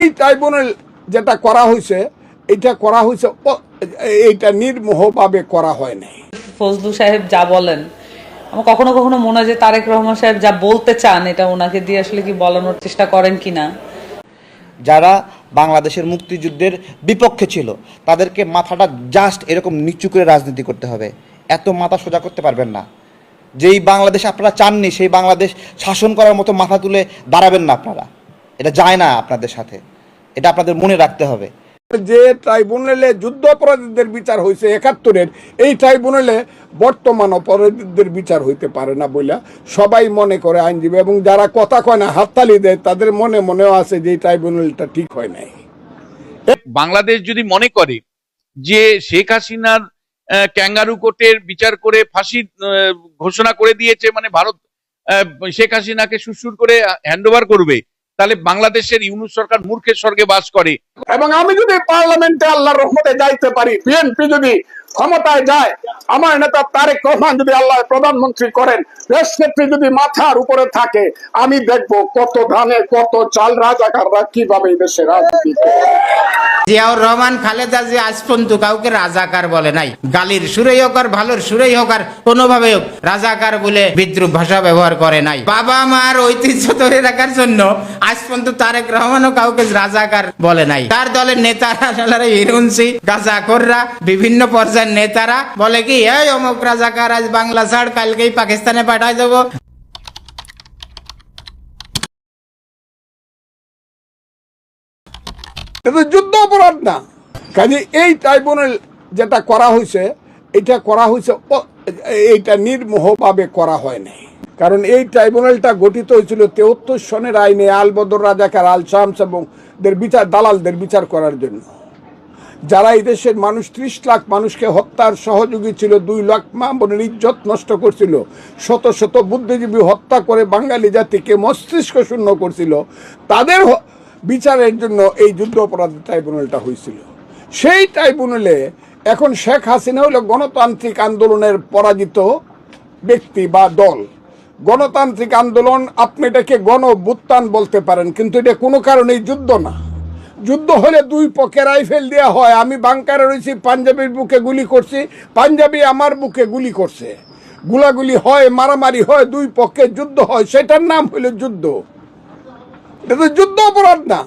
এই ট্রাইব্যুনাল যেটা করা হয়েছে এটা করা হয়েছে এইটা নির্মোহভাবে করা হয় নাই। ফজলু সাহেব যা বলেন আমার কখনো কখনো মনে হয় যে তারেক রহমান সাহেব যা বলতে চান এটা ওনাকে দিয়ে আসলে কি বলানোর চেষ্টা করেন কিনা? যারা বাংলাদেশের মুক্তিযুদ্ধের বিপক্ষে ছিল তাদেরকে মাথাটা জাস্ট এরকম নিচু করে রাজনীতি করতে হবে। এত মাথা সোজা করতে পারবেন না। যেই বাংলাদেশ আপনারা চাননি সেই বাংলাদেশ শাসন করার মতো মাথা তুলে দাঁড়াবেন না আপনারা। এটা যায় না আপনাদের সাথে। এটা আপনাদের মনে রাখতে হবে। যে ট্রাইব্যুনালে যুদ্ধ অপরাধীদের বিচার হয়েছে একাত্তরের এই ট্রাইব্যুনালে বর্তমান অপরাধীদের বিচার হইতে পারে না বলে সবাই মনে করে আইনজীবী এবং যারা কথা কয় না হাততালি দেয় তাদের মনে মনেও আছে যে এই ট্রাইব্যুনালটা ঠিক হয় নাই। বাংলাদেশ যদি মনে করে যে শেখ হাসিনার আহ, ক্যাঙ্গারু কোর্টের বিচার করে ফাঁসি আহ, ঘোষণা করে দিয়েছে মানে ভারত আহ, শেখ হাসিনাকে সুসুর করে হ্যান্ডওভার করবে তাহলে বাংলাদেশের ইউনুস সরকার মূর্খের স্বর্গে বাস করে। এবং আমি যদি পার্লামেন্টে আল্লাহর রহমতে যাইতে পারি, বিএনপি যদি ক্ষমতায় যায়। আমার নেতা তারেক রহমান যদি আল্লাহ প্রধানমন্ত্রী করেন দেশ নেত্রী যদি মাথার উপরে থাকে, আমি দেখব কত ধানে, কত চাল রাজাকাররা কীভাবে দেশে রাজনীতি। জিয়াউর রহমান, খালেদা যে আজ পর্যন্ত কাউকে রাজাকার বলে নাই। গালির সুরেই হোক আর ভালোর সুরেই হোক আর কোনোভাবে হোক, রাজাকার বলে বিদ্রুপ ভাষা ব্যবহার করে নাই। বাবা মার ঐতিহ্য ধরে রাখার জন্য আজ পর্যন্ত তারেক রহমানও কাউকে রাজাকার বলে নাই। তার দলের নেতারা গাজাখোররা, বিভিন্ন পর্যায়ের নেতারা বলে কি, এই অমুক রাজাকার আজ বাংলা ছাড়, কালকেই পাকিস্তানে পাঠাই দেবো। যুদ্ধ অপরাধ না। কাজে এই ট্রাইব্যুনাল যেটা করা হয়েছে এটা করা হয়েছে এইটা নির্মোহভাবে করা হয় নাই। কারণ এই ট্রাইব্যুনালটা গঠিত হয়েছিল তেহত্তর সনের আইনে আলবদর রাজাকার আল শামস এবং দের বিচার, দালালদের বিচার করার জন্য। যারা এই দেশের মানুষ ত্রিশ লাখ মানুষকে হত্যার সহযোগী ছিল, দুই লাখ মা বোনের ইজ্জত নষ্ট করছিল, শত শত বুদ্ধিজীবী হত্যা করে বাঙালি জাতিকে মস্তিষ্ক শূন্য করছিল, তাদের বিচারের জন্য এই যুদ্ধ অপরাধ ট্রাইব্যুনালটা হয়েছিল। সেই ট্রাইব্যুনালে এখন শেখ হাসিনা হলো গণতান্ত্রিক আন্দোলনের পরাজিত ব্যক্তি বা দল। গণতান্ত্রিক আন্দোলন আপনি এটাকে গণ বলতে পারেন, কিন্তু এটা কোনো কারণেই যুদ্ধ না। যুদ্ধ হলে দুই পক্ষে রাইফেল দেওয়া হয়। আমি বাংকারে রয়েছি, পাঞ্জাবির বুকে গুলি করছি। পাঞ্জাবি আমার বুকে গুলি করছে। গুলাগুলি হয়, মারামারি হয়, দুই পক্ষে যুদ্ধ হয়। সেটার নাম হলো যুদ্ধ। এটা তো যুদ্ধ অপরাধ না।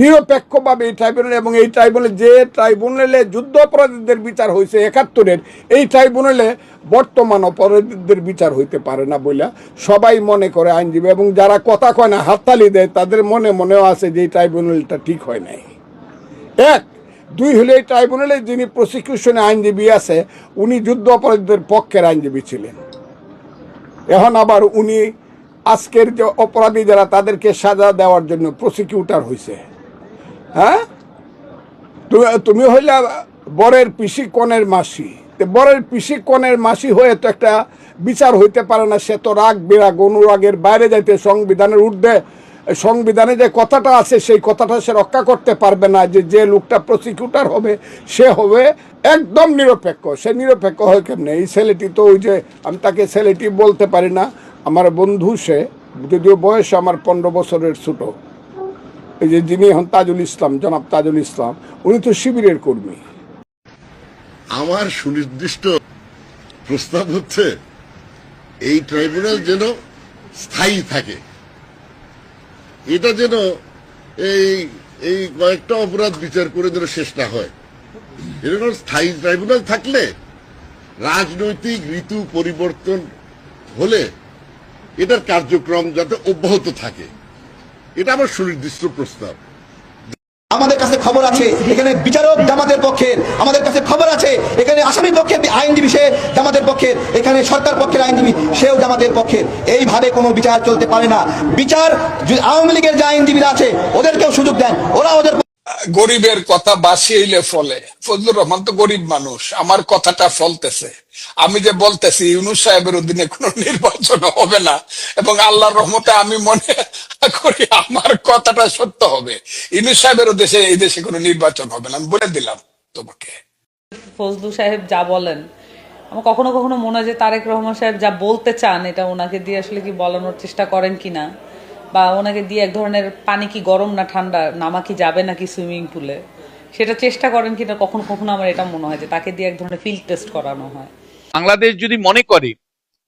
নিরপেক্ষভাবে এই ট্রাইব্যুনাল এবং এই ট্রাইব্যুনালে যে ট্রাইব্যুনালে যুদ্ধ অপরাধীদের বিচার হয়েছে একাত্তরের, এই ট্রাইব্যুনালে বর্তমান অপরাধীদের বিচার হইতে পারে না বলে সবাই মনে করে আইনজীবী এবং যারা কথা কয় না, হাততালি দেয়, তাদের মনে মনেও আছে যে এই ট্রাইব্যুনালটা ঠিক হয় নাই। এক, দুই হলে এই ট্রাইব্যুনালে যিনি প্রসিকিউশনে আইনজীবী আছে, উনি যুদ্ধ অপরাধীদের পক্ষের আইনজীবী ছিলেন। এখন আবার উনি আজকের যে অপরাধী যারা, তাদেরকে সাজা দেওয়ার জন্য প্রসিকিউটার হয়েছে হ্যাঁ? তুমি তুমি হইলে বরের পিসি কনের মাসি। বরের পিসি কনের মাসি হয়ে তো একটা বিচার হইতে পারে না, সে তো রাগ বিরাগ, অনুরাগের বাইরে যাইতে সংবিধানের ঊর্ধ্বে, সংবিধানে যে কথাটা আছে, সেই কথাটা সে রক্ষা করতে পারবে না যে যে লোকটা প্রসিকিউটার হবে, সে হবে একদম নিরপেক্ষ। সে নিরপেক্ষ হয় কেমনে? এই ছেলেটি তো ওই যে, আমি তাকে ছেলেটি বলতে পারি না, আমার বন্ধু সে, যদিও বয়স আমার পনেরো বছরের ছোটো। এই যে যিনি হন তাজুল ইসলাম, জনাব তাজুল ইসলাম, উনি তো শিবিরের কর্মী। আমার সুনির্দিষ্ট প্রস্তাব হচ্ছে, এই ট্রাইব্যুনাল যেন স্থায়ী থাকে। এটা যেন এই এই কয়েকটা অপরাধ বিচার করে যেন শেষ না হয়। এরকম স্থায়ী ট্রাইব্যুনাল থাকলে রাজনৈতিক ঋতু পরিবর্তন হলে এটার কার্যক্রম যাতে অব্যাহত থাকে। এটা আমার সুনির্দিষ্ট প্রস্তাব। আমাদের কাছে খবর আছে, এখানে বিচারক জামাতের পক্ষের আমাদের কাছে খবর আছে, এখানে আসামি পক্ষের আইনজীবী, সে জামাতের পক্ষের এখানে সরকার পক্ষের আইনজীবী, সেও জামাতের পক্ষের এইভাবে কোনো বিচার চলতে পারে না। বিচার আওয়ামী লীগের যে আইনজীবীরা আছে, ওদেরকেও সুযোগ দেন। ওরা ওদের গরিবের কথা বাসিয়ে ফলে। ফজলুর রহমান তো গরিব মানুষ, আমার কথাটা ফলতেছে। আমি যে বলতেছি, ইউনুস সাহেবের অধীনে কোনো নির্বাচন হবে না, এবং আল্লাহর রহমতে আমি মনে করি আমার কথাটা সত্য হবে। ইউনুস সাহেবের দেশে এই দেশে কোনো নির্বাচন হবে না। আমি বলে দিলাম তোমাকে। ফজলু সাহেব যা বলেন, আমার কখনো কখনো মনে হয় যে তারেক রহমান সাহেব যা বলতে চান, এটা ওনাকে দিয়ে আসলে কি বলানোর চেষ্টা করেন কিনা? বা ওনাকে দিয়ে এক ধরনের পানি কি গরম না ঠান্ডা নামা কি যাবে নাকি সুইমিং পুলে? সেটা চেষ্টা করেন কিনা কখনো কখনো আমার এটা মনে হয় যে তাকে দিয়ে এক ধরনের ফিল্ড টেস্ট করানো হয়। বাংলাদেশ যদি মনে করে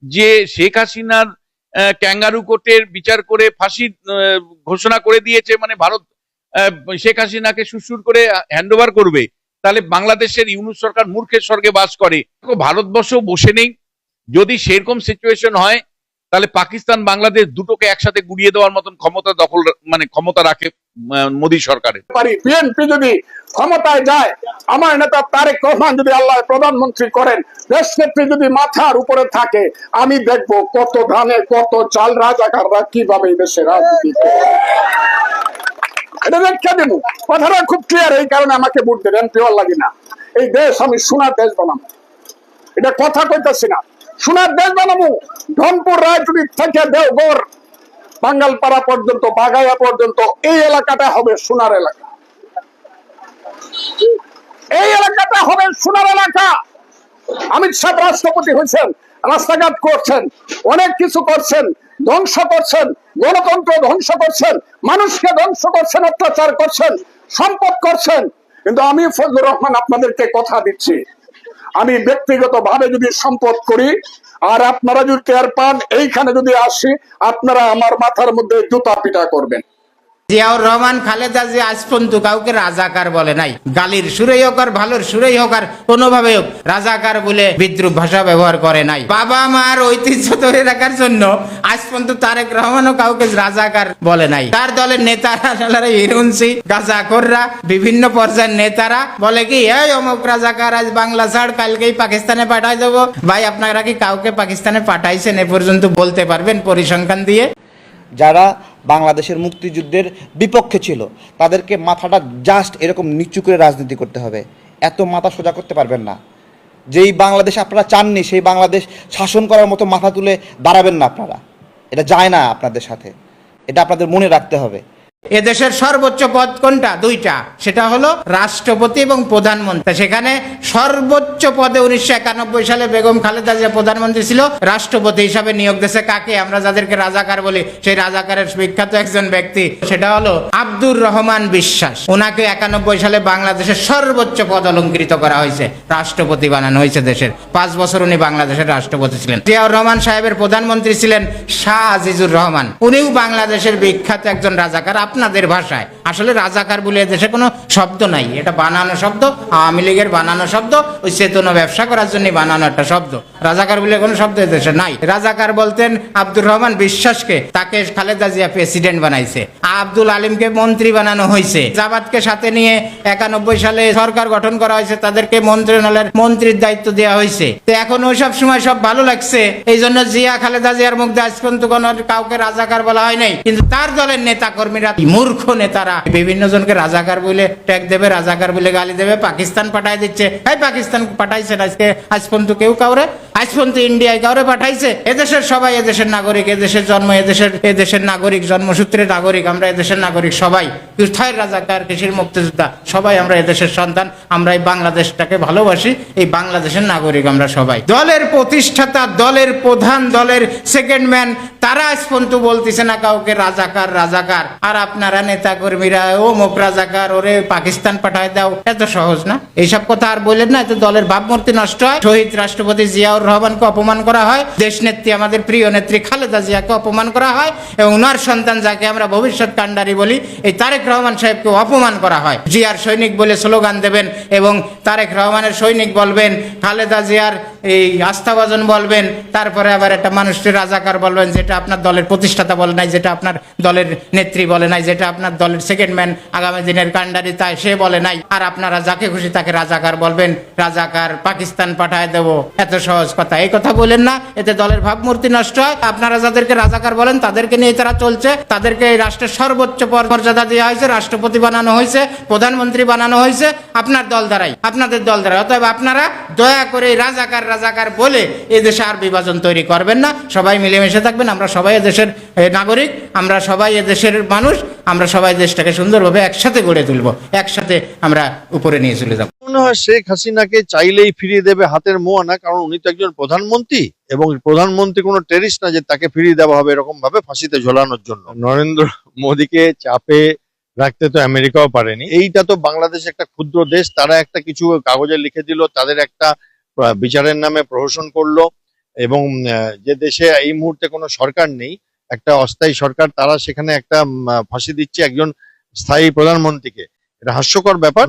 যে শেখ হাসিনার ক্যাঙ্গারু কোর্টের বিচার করে ফাঁসি আহ, ঘোষণা করে দিয়েছে মানে ভারত শেখ হাসিনাকে সুসুর করে হ্যান্ড ওভার করবে তাহলে বাংলাদেশের ইউনুস সরকার মূর্খের স্বর্গে বাস করে। ভারতবর্ষ বসে নেই। যদি সেরকম সিচুয়েশন হয় তাহলে পাকিস্তান, বাংলাদেশ দুটোকে একসাথে গুড়িয়ে দেওয়ার মতন ক্ষমতা দখল মানে ক্ষমতা রাখে মোদী সরকারের। বিএনপি যদি ক্ষমতায় যায়, আমার নেতা তারেক রহমান যদি আল্লাহ প্রধানমন্ত্রী করেন দেশ নেত্রী যদি মাথার উপরে থাকে, আমি দেখব কত ধানে, কত চাল রাজাকাররা কীভাবে দেশে রাজনীতি এটা ব্যাখ্যা দেবো। কথাটা খুব ক্লিয়ার এই কারণে আমাকে ভোট দেবেন পেওয়ার লাগে না। এই দেশ, আমি সোনার দেশ বানাবো এটা কথা কইতেছি না। সোনার দেশ বানাবো। ধনপুর রাজনীতি থেকে দেওগড় বাঙ্গালপাড়া পর্যন্ত বাগাইয়া পর্যন্ত এই এলাকাটা হবে সোনার এলাকা। এই এলাকাটা হবে সোনার এলাকা। অমিত শাহ রাষ্ট্রপতি হয়েছেন, রাস্তাঘাট করছেন, অনেক কিছু করছেন, ধ্বংস করছেন, গণতন্ত্র ধ্বংস করছেন, মানুষকে ধ্বংস করছেন, অত্যাচার করছেন, সম্পদ করছেন। কিন্তু আমি ফজলুর রহমান আপনাদেরকে কথা দিচ্ছি আমি ব্যক্তিগত ভাবে যদি সম্পদ করি, আর আপনারা যদি টের পান, এইখানে যদি আসি, আপনারা আমার মাথার মধ্যে জুতা পিটা করবেন। জিয়াউর রহমান, খালেদা যে আজ পর্যন্ত কাউকে রাজাকার বলে নাই। গালির সুরেই হোক আর ভালোর সুরেই হোক আর কোনোভাবে হোক, রাজাকার বলে বিদ্রুপ ভাষা ব্যবহার করে নাই। বাবা মার ঐতিহ্য ধরে রাখার জন্য আজ পর্যন্ত তারেক রহমানও কাউকে রাজাকার বলে নাই। তার দলের নেতারা হিরুনসি গাজাখোররা বিভিন্ন পর্যায়ের নেতারা বলে কি, এই অমুক রাজাকার, আজ বাংলা ছাড়, কালকেই পাকিস্তানে পাঠাই দেবো। ভাই, আপনারা কি কাউকে পাকিস্তানে পাঠাইছেন এ পর্যন্ত বলতে পারবেন পরিসংখ্যান দিয়ে? যারা বাংলাদেশের মুক্তিযুদ্ধের বিপক্ষে ছিল, তাদেরকে মাথাটা জাস্ট এরকম নিচু করে রাজনীতি করতে হবে। এত মাথা সোজা করতে পারবেন না। যেই বাংলাদেশ আপনারা চাননি, সেই বাংলাদেশ শাসন করার মতো মাথা তুলে দাঁড়াবেন না আপনারা। এটা যায় না আপনাদের সাথে। এটা আপনাদের মনে রাখতে হবে। এদেশের সর্বোচ্চ পদ কোনটা? দুইটা। সেটা হলো রাষ্ট্রপতি এবং প্রধানমন্ত্রী। সেখানে সর্বোচ্চ পদে উনিশশো একানব্বই সালে বেগম খালেদা জিয়া প্রধানমন্ত্রী ছিল, রাষ্ট্রপতি হিসাবে নিয়োগ দিয়েছে কাকে? আমরা যাদেরকে রাজাকার বলি, সেই রাজাকারের বিখ্যাত একজন ব্যক্তি। সেটা হলো আব্দুর রহমান বিশ্বাস। ওনাকে একানব্বই সালে বাংলাদেশের সর্বোচ্চ পদ অলঙ্কৃত করা হয়েছে, রাষ্ট্রপতি বানানো হয়েছে দেশের। পাঁচ বছর উনি বাংলাদেশের রাষ্ট্রপতি ছিলেন। জিয়াউর রহমান সাহেবের প্রধানমন্ত্রী ছিলেন শাহ আজিজুর রহমান। উনিও বাংলাদেশের বিখ্যাত একজন রাজাকার। আপনাদের ভাষায়। আসলে রাজাকার বলে দেশে কোনো শব্দ নাই। এটা বানানো শব্দ, আওয়ামী লীগের বানানো শব্দ, ওই চেতনা ব্যবসা করার জন্য বানানো একটা শব্দ। রাজাকার বলে কোনো শব্দ দেশে নাই। রাজাকার বলতেন আব্দুর রহমান বিশ্বাসকে, তাকে খালেদা জিয়া প্রেসিডেন্ট বানাইছে। আব্দুল আলিমকে মন্ত্রী বানানো হয়েছে জাবাতকে সাথে নিয়ে একানব্বই সালে সরকার গঠন করা হয়েছে, তাদেরকে মন্ত্রণালয়ের মন্ত্রীর দায়িত্ব দেওয়া হয়েছে তো এখন ওই সব সময় সব ভালো লাগছে। এই জন্য জিয়া, খালেদা জিয়ার মুখ আজ পর্যন্ত কোনো কাউকে রাজাকার বলা হয় নাই। কিন্তু তার দলের নেতা কর্মীরা মূর্খ নেতারা। বিভিন্ন জনকে রাজাকার বলে ট্যাগ দেবে, রাজাকার বলে গালি দেবে, পাকিস্তান পাঠায় দিচ্ছে। এই পাকিস্তান পাঠাইছে আজকে? আজ পর্যন্ত কেউ কাউরে? আজ পর্যন্ত ইন্ডিয়ায় কাউরে পাঠাইছে? এদেশের সবাই এদেশের নাগরিক, এদেশের জন্ম, এদেশের এদেশের নাগরিক, জন্মসূত্রে নাগরিক, আমরা এদেশের নাগরিক সবাই। কোথায় রাজাকার কৃষির মুক্তিযোদ্ধা? সবাই আমরা এদেশের সন্তান আমরা এই বাংলাদেশটাকে ভালোবাসি। এই বাংলাদেশের নাগরিক আমরা সবাই। দলের প্রতিষ্ঠাতা, দলের প্রধান, দলের সেকেন্ড ম্যান তারা পর্যন্ত বলতেছে না কাউকে রাজাকার রাজাকার। আর আপনারা নেতা কর্মীরা ও মুখ রাজাকার, ওরে পাকিস্তান পাঠায় দাও। এত সহজ না? এইসব কথা আর বললেন না, এত দলের ভাবমূর্তি নষ্ট হয়। শহীদ রাষ্ট্রপতি জিয়াউর রহমানকে অপমান করা হয়। দেশ নেত্রী আমাদের প্রিয় নেত্রী খালেদা জিয়াকে অপমান করা হয়। এবং ওনার সন্তান যাকে আমরা ভবিষ্যৎ কাণ্ডারি বলি, এই তারেক রহমান সাহেবকে অপমান করা হয়। জিয়ার সৈনিক বলে স্লোগান দেবেন এবং তারেক রহমানের সৈনিক বলবেন, খালেদা জিয়ার এই আস্থাভাজন বলবেন, তারপরে আবার একটা মানুষকে রাজাকার বলবেন, যেটা আপনার দলের প্রতিষ্ঠাতা বলে নাই, যেটা আপনার দলের নেত্রী বলে নাই, যেটা আপনার দলের সেকেন্ড ম্যান আগামী দিনের কান্ডারি তাই সে বলে নাই। আর আপনারা যাকে খুশি তাকে রাজাকার বলবেন, রাজাকার পাকিস্তান পাঠায় দেবো। এত সহজ কথা। এই কথা বলেন না, এতে দলের ভাবমূর্তি নষ্ট হয়। আপনারা যাদেরকে রাজাকার বলেন, তাদেরকে নিয়ে তারা চলছে। তাদেরকে এই রাষ্ট্রের সর্বোচ্চ মর্যাদা দেওয়া হয়েছে, রাষ্ট্রপতি বানানো হয়েছে, প্রধানমন্ত্রী বানানো হয়েছে, আপনার দল দ্বারাই, আপনাদের দল দ্বারাই। অতএব আপনারা দয়া করে রাজাকার রাজাকার বলে এই দেশে আর বিভাজন তৈরি করবেন না। সবাই মিলেমিশে থাকবেন। আমরা সবাই এদেশের এ, নাগরিক। আমরা সবাই দেশের মানুষ। আমরা সবাই দেশটাকে সুন্দরভাবে একসাথে গড়ে তুলবো। একসাথে আমরা উপরে নিয়ে চলে যাব। মনে হয় শেখ হাসিনাকে চাইলেই ফিরিয়ে দেবে হাতের মোয়া না কারণ উনি তো একজন প্রধানমন্ত্রী এবং প্রধানমন্ত্রী কোনো টেরিস না যে তাকে ফিরিয়ে দেওয়া হবে এরকম ভাবে ফাঁসিতে ঝোলানোর জন্য। নরেন্দ্র মোদীকে চাপে রাখতে তো আমেরিকাও পারেনি। এইটা তো বাংলাদেশ একটা ক্ষুদ্র দেশ তারা একটা কিছু কাগজে লিখে দিল তাদের একটা বিচারের নামে প্রহসন করল এবং যে দেশে এই মুহূর্তে কোনো সরকার নেই, একটা অস্থায়ী সরকার, তারা সেখানে একটা ফাঁসি দিচ্ছে একজন স্থায়ী প্রধানমন্ত্রীকে। এটা হাস্যকর ব্যাপার।